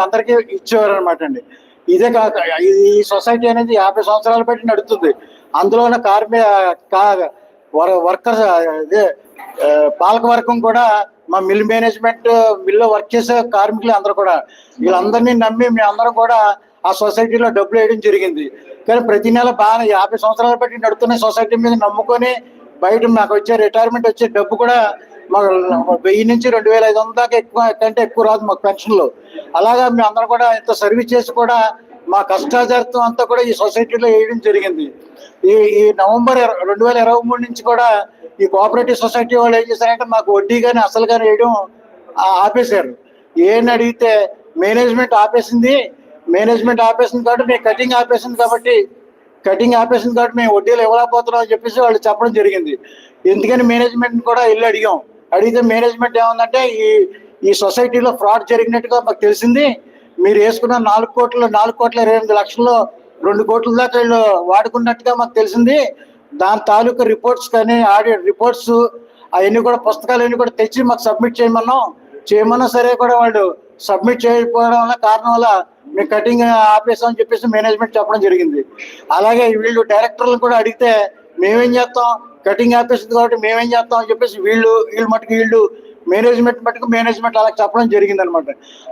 అందరికీ ఇచ్చేవారు అనమాట అండి. ఇదే కాక ఈ సొసైటీ అనేది యాభై సంవత్సరాలు బట్టి నడుస్తుంది అందులో ఉన్న కార్మి కా- వర్- వర్కర్స్ ఇదే పాలక వర్గం కూడా మా మిల్ మేనేజ్మెంట్ మిల్లో వర్క్ చేసే కార్మికులు అందరూ కూడా. వీళ్ళందరినీ నమ్మి మేము అందరం కూడా ఆ సొసైటీలో డబ్బులు వేయడం జరిగింది. కానీ ప్రతి నెల బాగా యాభై సంవత్సరాలు బట్టి నడుతున్న సొసైటీ మీద నమ్ముకొని బయట మాకు వచ్చే రిటైర్మెంట్ వచ్చే డబ్బు కూడా మాకు వెయ్యి నుంచి రెండు వేల ఐదు వందల దాకా ఎక్కువ కంటే ఎక్కువ రాదు మాకు పెన్షన్లు అలాగా మేము అందరం కూడా ఇంత సర్వీస్ చేసి కూడా మా కష్టాచారితం అంతా కూడా ఈ సొసైటీలో వేయడం జరిగింది. ఈ ఈ నవంబర్ రెండు వేల ఇరవై మూడు నుంచి కూడా ఈ కోఆపరేటివ్ సొసైటీ వాళ్ళు ఏం చేశారంటే మాకు వడ్డీ కానీ అసలు కానీ వేయడం ఆపేశారు. ఏం అడిగితే మేనేజ్మెంట్ ఆపేసింది మేనేజ్మెంట్ ఆపేసింది కాబట్టి మేము కటింగ్ ఆపేసింది కాబట్టి కటింగ్ ఆపేసింది కాబట్టి మేము వడ్డీలు ఇవ్వలేకపోతున్నాం అని చెప్పేసి వాళ్ళు చెప్పడం జరిగింది. ఎందుకని మేనేజ్మెంట్ కూడా వెళ్ళి అడిగాం. అడిగితే మేనేజ్మెంట్ ఏముందంటే ఈ ఈ సొసైటీలో ఫ్రాడ్ జరిగినట్టుగా మాకు తెలిసింది. మీరు వేసుకున్న నాలుగు కోట్ల నాలుగు కోట్ల ఇరవై ఎనిమిది లక్షల్లో రెండు కోట్ల దాకా వీళ్ళు వాడుకున్నట్టుగా మాకు తెలిసింది. దాని తాలూకా రిపోర్ట్స్ కానీ ఆడిట్ రిపోర్ట్స్ అవన్నీ కూడా పుస్తకాలు అన్ని కూడా తెచ్చి మాకు సబ్మిట్ చేయమన్నాం. చేయమన్నా సరే కూడా వాళ్ళు సబ్మిట్ చేయకపోవడం వల్ల కారణం వల్ల మేము కటింగ్ ఆపేసామని చెప్పేసి మేనేజ్మెంట్ చెప్పడం జరిగింది. అలాగే వీళ్ళు డైరెక్టర్లు కూడా అడిగితే మేమేం చేస్తాం? కటింగ్ ఆపేసింది కాబట్టి మేమేం చేస్తాం అని చెప్పేసి వీళ్ళు వీళ్ళు మటుకు వీళ్ళు మేనేజ్మెంట్ మటుకు మేనేజ్మెంట్ అలా చెప్పడం జరిగింది అనమాట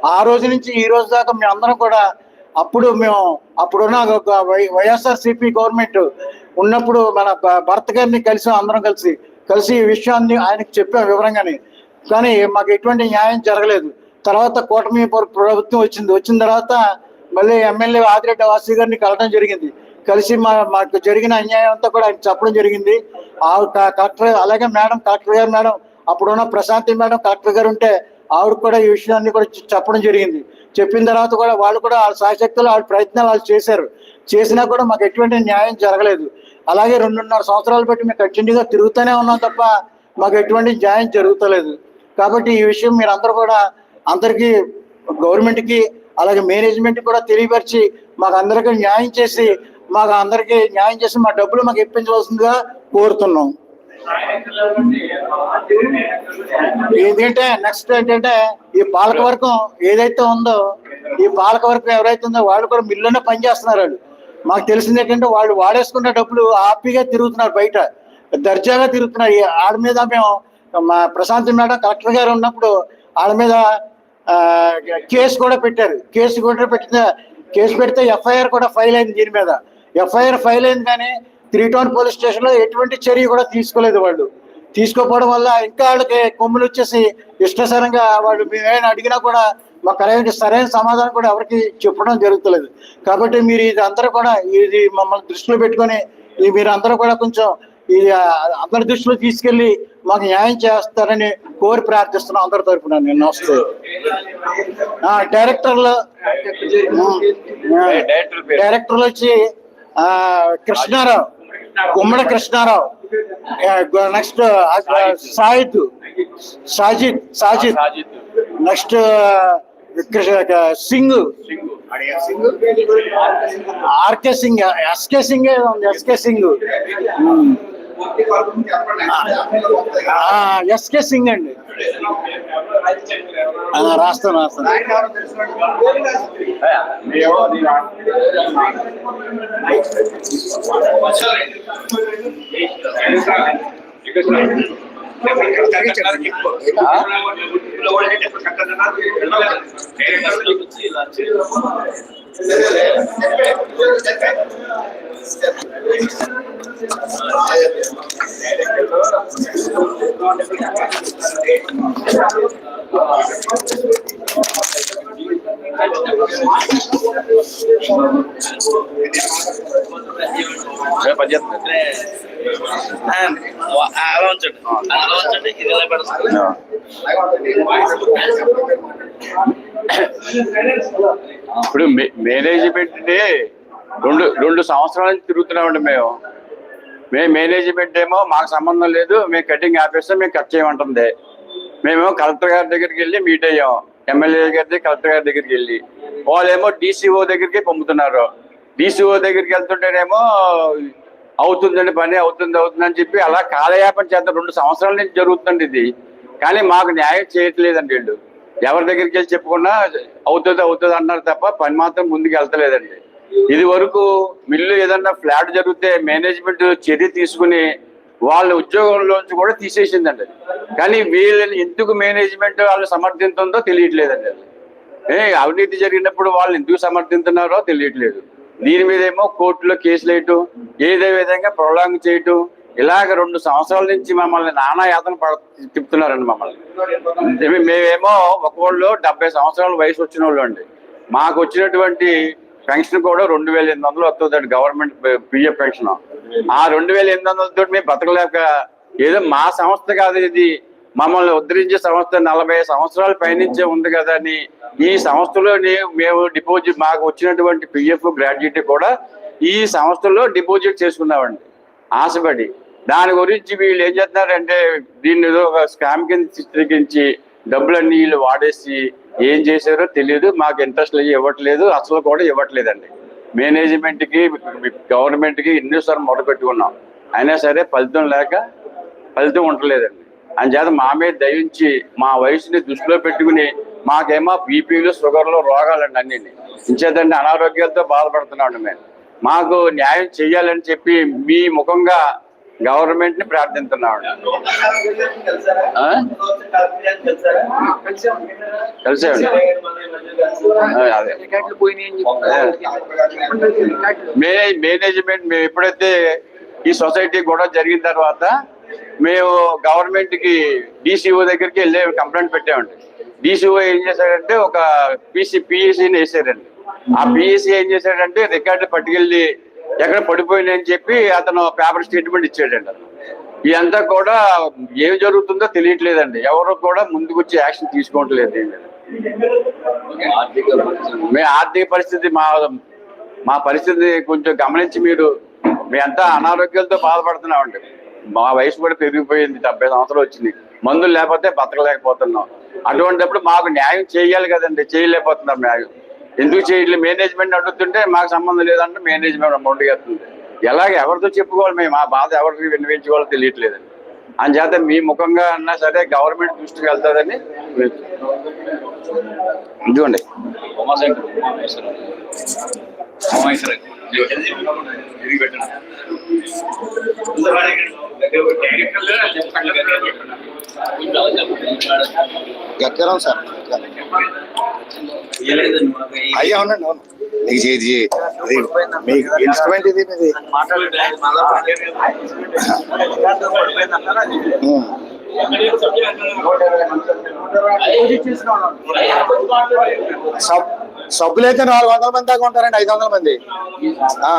ఆ రోజు నుంచి ఈ రోజు దాకా మేము అందరం కూడా అప్పుడు మేము అప్పుడున్న ఒక వై- వైఎస్ఆర్సీపీ గవర్నమెంట్ ఉన్నప్పుడు మన భర్త గారిని కలిసి అందరం కలిసి కలిసి ఈ విషయాన్ని ఆయనకు చెప్పాం వివరంగానే. కానీ మాకు ఎటువంటి న్యాయం జరగలేదు. తర్వాత కూటమి ప్రభుత్వం వచ్చింది. వచ్చిన తర్వాత మళ్ళీ ఎమ్మెల్యే ఆదిరెడ్డి వాసి గారిని కలవడం జరిగింది. కలిసి మా మాకు జరిగిన అన్యాయం అంతా కూడా ఆయన చెప్పడం జరిగింది. కలెక్టర్ అలాగే మేడం కలెక్టర్ గారు మేడం అప్పుడున్న ప్రశాంతి మేడం కలెక్టర్ గారు ఉంటే ఆవిడ కూడా ఈ విషయాన్ని కూడా చెప్పడం జరిగింది. చెప్పిన తర్వాత కూడా వాళ్ళు కూడా వాళ్ళ సాయశక్తులు వాళ్ళ ప్రయత్నాలు వాళ్ళు చేశారు. చేసినా కూడా మాకు ఎటువంటి న్యాయం జరగలేదు. అలాగే రెండున్నర సంవత్సరాలు బట్టి మేము కంటిన్యూగా తిరుగుతూనే ఉన్నాం తప్ప మాకు ఎటువంటి న్యాయం జరుగుతలేదు. కాబట్టి ఈ విషయం మీరు అందరూ కూడా అందరికీ గవర్నమెంట్కి అలాగే మేనేజ్మెంట్ కూడా తెలియపరిచి మాకు అందరికీ న్యాయం చేసి మాకు అందరికీ న్యాయం చేసి మా డబ్బులు మాకు ఇప్పించవలసిందిగా కోరుతున్నాం. ఏంటంటే నెక్స్ట్ ఏంటంటే ఈ పాలక వర్గం ఏదైతే ఉందో ఈ పాలకవర్గం ఎవరైతే ఉందో వాళ్ళు కూడా మిల్లునే పనిచేస్తున్నారు వాళ్ళు. మాకు తెలిసింది ఏంటంటే వాళ్ళు వాడేసుకున్న డబ్బులు హ్యాపీగా తిరుగుతున్నారు బయట. దర్జాగా తిరుగుతున్నారు. ఆడ మీద మేము మా ప్రశాంత్ మేడం కలెక్టర్ గారు ఉన్నప్పుడు ఆడ మీద కేసు కూడా పెట్టారు. కేసు కూడా పెట్టిన కేసు పెడితే ఎఫ్ఐఆర్ కూడా ఫైల్ అయింది దీని మీద. ఎఫ్ఐఆర్ ఫైల్ అయింది కానీ త్రీ టౌన్ పోలీస్ స్టేషన్లో ఎటువంటి చర్య కూడా తీసుకోలేదు వాళ్ళు. తీసుకోకపోవడం వల్ల ఇంకా వాళ్ళకి కొమ్ములు వచ్చేసి ఇష్టసరంగా వాళ్ళు మేమైనా అడిగినా కూడా మాకు కరెక్ట్ సరైన సమాధానం కూడా ఎవరికి చెప్పడం జరుగుతలేదు. కాబట్టి మీరు ఇది అందరూ కూడా ఇది మమ్మల్ని దృష్టిలో పెట్టుకొని మీరు అందరూ కూడా కొంచెం ఇది అందరి దృష్టిలో తీసుకెళ్ళి మాకు న్యాయం చేస్తారని కోరి ప్రార్థిస్తున్నాం అందరి తరపున. నేను నమస్తే. ఆ, డైరెక్టర్లు. డైరెక్టర్లు వచ్చి Krishnarao Gummadi Krishnarao. Next Sayid Sajid Sajid next Singh. R K Singh S K Singh S K Singh. S K Singh అండి. ఆ, రాస్తాను రాస్తాను అలా ఉంచండి అలా ఉంచండి ఇది ఎలా పెడతాను ఇప్పుడు మేనేజ్మెంట్ రెండు రెండు సంవత్సరాల నుంచి తిరుగుతున్నామండి మేము. మేము మేనేజ్మెంట్ ఏమో మాకు సంబంధం లేదు మేము కటింగ్ ఆపేస్తే మేము కట్ చేయమంటుంది. మేము కలెక్టర్ గారి దగ్గరికి వెళ్ళి మీట్ అయ్యాం. ఎమ్మెల్యే గారి కలెక్టర్ గారి దగ్గరికి వెళ్ళి. వాళ్ళేమో డీసీఓ దగ్గరికి పంపుతున్నారు డీసీఓ దగ్గరికి వెళ్తుంటేనేమో అవుతుందండి పని అవుతుంది అవుతుందని చెప్పి అలా కాలయాపన చేద్దాం. రెండు సంవత్సరాల నుంచి జరుగుతుంది ఇది. కానీ మాకు న్యాయం చేయట్లేదండి వీళ్ళు. ఎవరి దగ్గరికి వెళ్ళి చెప్పుకున్నా అవుతుంది అవుతుంది అన్నారు తప్ప పని మాత్రం ముందుకు వెళ్తలేదండి ఇది వరకు మిల్లు ఏదన్నా ఫ్లాట్ జరిగితే మేనేజ్మెంట్ చర్య తీసుకుని వాళ్ళ ఉద్యోగంలోంచి కూడా తీసేసిందండి కానీ వీళ్ళని ఎందుకు మేనేజ్మెంట్ వాళ్ళు సమర్థింతుందో తెలియట్లేదండి ఏ అవినీతి జరిగినప్పుడు వాళ్ళు ఎందుకు సమర్థిస్తున్నారో తెలియట్లేదు. దీని మీద ఏమో కోర్టులో కేసులు వేయటం ఏదే విధంగా ప్రొలాంగ్ చేయటం ఇలాగ రెండు సంవత్సరాల నుంచి మమ్మల్ని నానా యాతన పడ తిప్పుతున్నారండి మమ్మల్ని. మేమేమో ఒకళ్ళు డెబ్బై సంవత్సరాల వయసు వచ్చిన వాళ్ళు అండి. మాకు వచ్చినటువంటి పెన్షన్ కూడా రెండు వేల ఎనిమిది వందలు వస్తుందండి గవర్నమెంట్ పిఎఫ్ పెన్షన్. ఆ రెండు వేల ఎనిమిది వందలతో మేము బతకలేక ఏదో మా సంస్థ కాదు ఇది. మమ్మల్ని ఉద్ధరించే సంస్థ నలభై సంవత్సరాల పైనుంచే ఉంది కదా అని ఈ సంస్థలోని మేము డిపాజిట్ మాకు వచ్చినటువంటి పిఎఫ్ గ్రాడ్యుయేట్ కూడా ఈ సంస్థలో డిపాజిట్ చేసుకున్నామండి. ఆశపడి. దాని గురించి వీళ్ళు ఏం చేస్తున్నారంటే దీన్ని ఏదో ఒక స్కామ్ కింద చిత్రీకరించి డబ్బులన్నీ వీళ్ళు వాడేసి ఏం చేశారో తెలియదు మాకు ఇంట్రెస్ట్ ఇవ్వట్లేదు అసలు కూడా ఇవ్వట్లేదండి. మేనేజ్మెంట్కి గవర్నమెంట్కి గవర్నమెంట్కి ఎన్నోసార్లు మొదలుపెట్టుకున్నాం అయినా సరే ఫలితం లేక ఫలితం ఉండలేదండి. అంచేత మా మీద దయించి మా వయసుని దృష్టిలో పెట్టుకుని మాకేమో బీపీలు షుగర్లు రోగాలండి అన్ని ఇంచేతండి అనారోగ్యాలతో బాధపడుతున్నాం మేము. మాకు న్యాయం చేయాలని చెప్పి మీ ముఖంగా గవర్నమెంట్ని ప్రార్థిస్తున్నాం ఆ? కలిసామండి ఆ, అదే. మేనే- మేనేజ్మెంట్ మేము ఎప్పుడైతే ఈ సొసైటీ గొడవ జరిగిన తర్వాత మేము గవర్నమెంట్కి డిసిఓ దగ్గరికి వెళ్ళి కంప్లైంట్ పెట్టామండి. డిసిఓ ఏం చేశాడంటే ఒక పీసీ పిఎస్సిని వేసారండి. ఆ పిఎస్సి ఏం చేశాడంటే రికార్డు పట్టుకెళ్ళి ఎక్కడ పడిపోయిందని చెప్పి అతను పేపర్ స్టేట్మెంట్ ఇచ్చాడండి అతను ఇదంతా కూడా ఏం జరుగుతుందో తెలియట్లేదండి. ఎవరు కూడా ముందుకు వచ్చి యాక్షన్ తీసుకోవట్లేదు మీ ఆర్థిక పరిస్థితి మా మా పరిస్థితి కొంచెం గమనించి మీరు మేమంతా అనారోగ్యాలతో బాధపడుతున్నామండి. మా వయసు కూడా పెరిగిపోయింది డెబ్బై సంవత్సరాలు వచ్చింది. మందులు లేకపోతే బతకలేకపోతున్నాం. అటువంటిప్పుడు మాకు న్యాయం చేయాలి కదండి. చేయలేకపోతున్నాం న్యాయం. ఎందుకు చేయట్లేదు మేనేజ్మెంట్ అడుగుతుంటే మాకు సంబంధం లేదంటే మేనేజ్మెంట్ అమౌంట్ చేస్తుంది. ఎలాగ ఎవరితో చెప్పుకోవాలి మేము? మా బాధ ఎవరికి వినిపించుకోవాలో తెలియట్లేదండి అందుచేత మీ ముఖంగా అన్నా సరే గవర్నమెంట్ దృష్టికి వెళ్తుందని ఇదిగోండి. ఎక్కరం సార్? అయ్యా అవునండి అవును. మీకు ఇది ఇది మీకు ఇన్స్ట్రుమెంట్ ఇది మీది. సబ్బులు అయితే నాలుగు వందల మంది దాకా ఉంటారండి ఐదు వందల మంది. ఆ,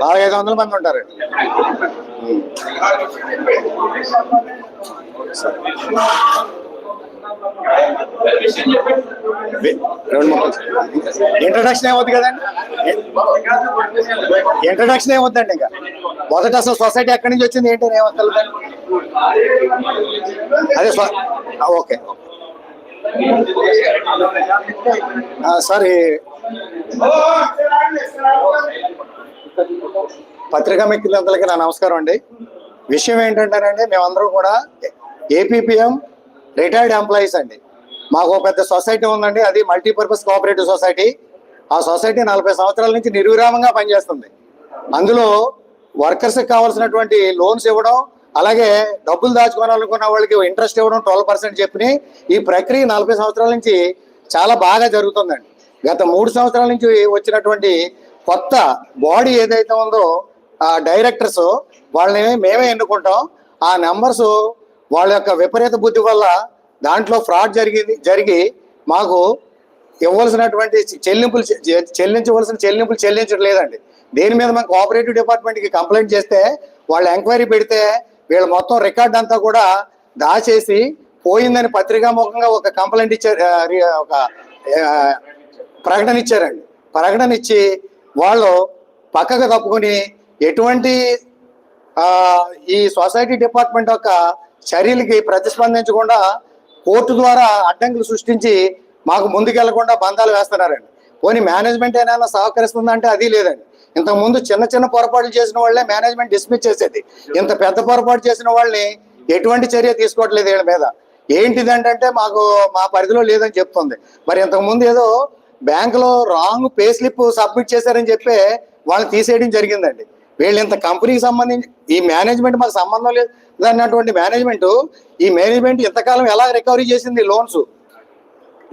నాలుగు ఐదు వందల మంది ఉంటారండి ఉమ్. రెండు ఇంట్రడక్షన్ ఏమవుతుంది కదండి? ఇంట్రడక్షన్ ఏమవుతుందండి ఇంకా? మొదట అసలు సొసైటీ ఎక్కడి నుంచి వచ్చింది? ఏంటి? ఏమవుతుంది అదే ఓకే. సార్. పత్రికా మిత్రులందరికీ నా నమస్కారం అండి. విషయం ఏంటంటేనండి మేమందరం కూడా ఏపీపీఎం రిటైర్డ్ ఎంప్లాయీస్ అండి. మాకు ఒక పెద్ద సొసైటీ ఉందండి. అది మల్టీపర్పస్ కోఆపరేటివ్ సొసైటీ. ఆ సొసైటీ నలభై సంవత్సరాల నుంచి నిర్విరామంగా పనిచేస్తుంది. అందులో వర్కర్స్కి కావాల్సినటువంటి లోన్స్ ఇవ్వడం అలాగే డబ్బులు దాచుకోవాలనుకున్న వాళ్ళకి ఇంట్రెస్ట్ ఇవ్వడం ట్వెల్వ్ పర్సెంట్ చెప్పినాయి ఈ ప్రక్రియ నలభై సంవత్సరాల నుంచి చాలా బాగా జరుగుతుందండి. గత మూడు సంవత్సరాల నుంచి వచ్చినటువంటి కొత్త బాడీ ఏదైతే ఉందో ఆ డైరెక్టర్స్ వాళ్ళని మేమే ఎన్నుకుంటాం. ఆ నెంబర్స్ వాళ్ళ యొక్క విపరీత బుద్ధి వల్ల దాంట్లో ఫ్రాడ్ జరిగింది జరిగి మాకు ఇవ్వాల్సినటువంటి చెల్లింపులు చె- చెల్లించవలసిన చెల్లింపులు చెల్లించడం లేదండి దేని మీద మనం కోఆపరేటివ్ డిపార్ట్మెంట్కి కంప్లైంట్ చేస్తే వాళ్ళు ఎంక్వైరీ పెడితే వీళ్ళ మొత్తం రికార్డ్ అంతా కూడా దాచేసి పోయిందని పత్రికాముఖంగా ఒక కంప్లైంట్ ఇచ్చారు ఒక ప్రకటన ఇచ్చారండి. ప్రకటన ఇచ్చి వాళ్ళు పక్కకు తప్పుకొని ఎటువంటి ఈ సొసైటీ డిపార్ట్మెంట్ యొక్క చర్యలకి ప్రతిస్పందించకుండా కోర్టు ద్వారా అడ్డంకులు సృష్టించి మాకు ముందుకెళ్ళకుండా బంధాలు వేస్తున్నారండి. పోనీ మేనేజ్మెంట్ ఏమైనా సహకరిస్తుందంటే అది లేదండి. ఇంతకుముందు చిన్న చిన్న పొరపాట్లు చేసిన వాళ్ళే మేనేజ్మెంట్ డిస్మిస్ చేసేది. ఇంత పెద్ద పొరపాటు చేసిన వాళ్ళని ఎటువంటి చర్య తీసుకోవట్లేదు వీళ్ళ మీద. ఏంటిది అంటే మాకు మా పరిధిలో లేదని చెప్తుంది. మరి ఇంతకుముందు ఏదో బ్యాంకులో రాంగ్ పే స్లిప్ సబ్మిట్ చేశారని చెప్పి వాళ్ళని తీసేయడం జరిగిందండి. వీళ్ళు ఇంత కంపెనీకి సంబంధించి ఈ మేనేజ్మెంట్ మాకు సంబంధం లేదు. అన్నటువంటి మేనేజ్మెంట్ ఈ మేనేజ్మెంట్ ఇంతకాలం ఎలా రికవరీ చేసింది? లోన్స్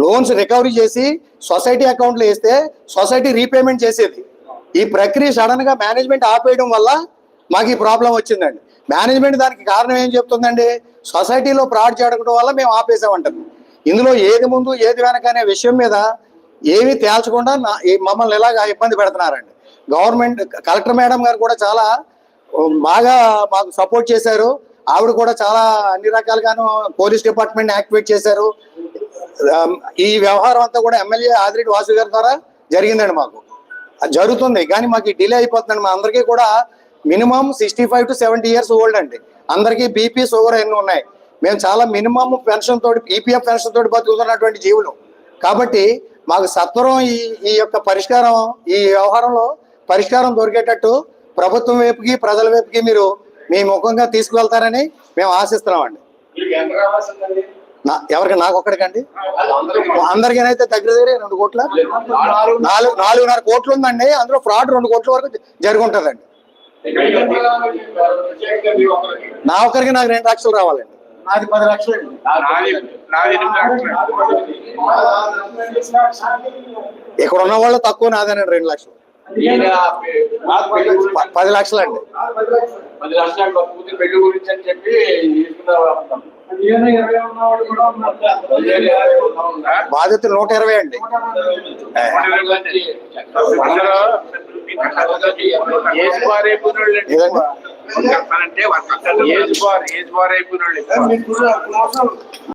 లోన్స్ రికవరీ చేసి సొసైటీ అకౌంట్లో వేస్తే సొసైటీ రీపేమెంట్ చేసేది. ఈ ప్రక్రియ సడన్గా మేనేజ్మెంట్ ఆపేయడం వల్ల మాకు ఈ ప్రాబ్లం వచ్చిందండి. మేనేజ్మెంట్ దానికి కారణం ఏం చెప్తుందండి? సొసైటీలో ఫ్రాడ్ చేయడం వల్ల మేము ఆపేసామంటారు ఇందులో ఏది ముందు ఏది వెనక అనే విషయం మీద ఏమీ తేల్చకుండా మమ్మల్ని ఇలాగ ఇబ్బంది పెడుతున్నారండి. గవర్నమెంట్ కలెక్టర్ మేడం గారు కూడా చాలా బాగా మాకు సపోర్ట్ చేశారు. ఆవిడ కూడా చాలా అన్ని రకాలుగాను పోలీస్ డిపార్ట్మెంట్ యాక్టివేట్ చేశారు. ఈ వ్యవహారం అంతా కూడా ఎమ్మెల్యే ఆదిరెడ్డి వాసు గారి ద్వారా జరిగిందండి మాకు. జరుగుతుంది కానీ మాకు డిలే అయిపోతుందండి. మా అందరికీ కూడా minimum sixty five to seventy years old అండి. అందరికీ బీపీ షుగర్ ఎన్ని ఉన్నాయి. మేము చాలా మినిమం పెన్షన్ తోటి ఈపీఎఫ్ పెన్షన్ తోటి బతుకుతున్నటువంటి జీవులు. కాబట్టి మాకు సత్వరం ఈ ఈ యొక్క పరిష్కారం ఈ వ్యవహారంలో పరిష్కారం దొరికేటట్టు ప్రభుత్వం వైపుకి ప్రజల వైపుకి మీరు మీ ముఖంగా తీసుకువెళ్తారని మేము ఆశిస్తున్నామండి. నా ఎవరికి నాకు ఒక్కడికండి? అందరికీనైతే దగ్గర దగ్గర రెండు కోట్ల? నాలుగు. నాలుగున్నర కోట్లు ఉందండి. అందులో ఫ్రాడ్ రెండు కోట్ల వరకు జరిగి ఉంటుందండి నా ఒక్కరికి నాకు రెండు లక్షలు రావాలండి. నాది పది లక్షలు. ఇక్కడ ఉన్న వాళ్ళు తక్కువ నాదేనండి రెండు లక్షలు. పది లక్షలు అండి పది లక్షల కూతురు పెళ్ళి గురించి అని చెప్పి తీసుకున్నారు బాధ్యతలు నూట ఇరవై అండి. ఏజ్ బార్ అయిపోయిన వాళ్ళు ఏదండి? చెప్పాలంటే ఏజ్ బార్ ఏజ్ బార్ అయిపోయిన వాళ్ళు ఎక్కువ.